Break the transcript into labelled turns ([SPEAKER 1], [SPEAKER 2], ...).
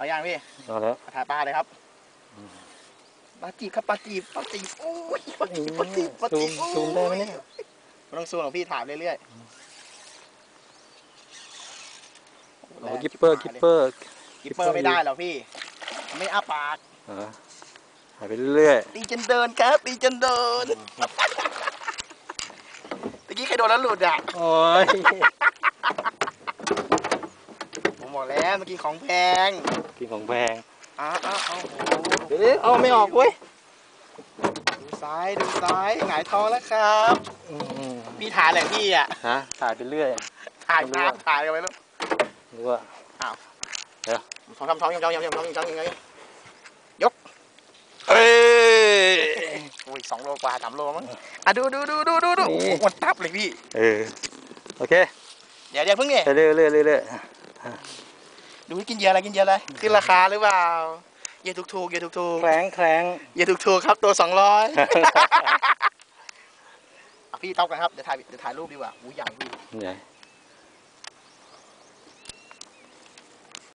[SPEAKER 1] เอาอย่างพี่
[SPEAKER 2] เอาแล้ว
[SPEAKER 1] มาถ่ายปลาเลยครับปลาจีบครับปลาจีบปลาจีบโอ้ยปลาจีบปลาจีบปลา
[SPEAKER 2] ซู
[SPEAKER 1] จี
[SPEAKER 2] ม
[SPEAKER 1] บโอ้
[SPEAKER 2] ซูมได้ไหมเนี่ย
[SPEAKER 1] ไม่ต้องซูมหรอกพี่ถ่ายเรื่อยๆ
[SPEAKER 2] โอ้กิปเปอร์กิปเปอร์
[SPEAKER 1] กิปเปอร์ไม่ได้หรอกพี่ ไม่อ้าปาก
[SPEAKER 2] เออหายไปเรื่อย
[SPEAKER 1] ตีจนเดินครับตีจนเดินตะกี้ใครโดนแล้วหลุดอะ
[SPEAKER 2] โอ้ย
[SPEAKER 1] ผม บอกแล้วเมื่อกี้ของแพง
[SPEAKER 2] กินของแพง
[SPEAKER 1] อ้าวอ้าวอ้าว
[SPEAKER 2] เดี๋ยวเอาไม่ออกเว้ย
[SPEAKER 1] ดูซ้ายดูซ้ายหงายท้องแล้วครับ
[SPEAKER 2] อืม
[SPEAKER 1] พี่ถ่ายแหละพี่อะ
[SPEAKER 2] ฮะถ่ายไปเรื่อย
[SPEAKER 1] ถ่ายตามถ่ายกันไปแล้ว
[SPEAKER 2] หรือว่า
[SPEAKER 1] ท้องทำท้องยองยองยองยองยองยองยองยอง
[SPEAKER 2] เอ้ย
[SPEAKER 1] อุ้ยสองโลกว่าสามโลมั้งอะดูดูดูดูดูดู
[SPEAKER 2] นี่
[SPEAKER 1] โอ้โหมันตับเลยพี่
[SPEAKER 2] เออโอเค
[SPEAKER 1] เดี๋ยวเดี๋ยวเพิ่งเนี่ย
[SPEAKER 2] ไปเรื่อยเรื่อยเรื่อยเรื่อย
[SPEAKER 1] ดูกินเยอะอะไรกินเยอะอะไรขึ้นราคาหรือเปล่าเยอะถูกถูกๆเยอะถูกถูก
[SPEAKER 2] แคลงแคลง
[SPEAKER 1] เยอะถูกถูกๆครับตัวสองร้อยพี่ต๊อกกันครับเดี๋ยวถ่ายเดี๋ยวถ่ายรูปดีกว่าอู้ใหญ่พี่
[SPEAKER 2] ใหญ่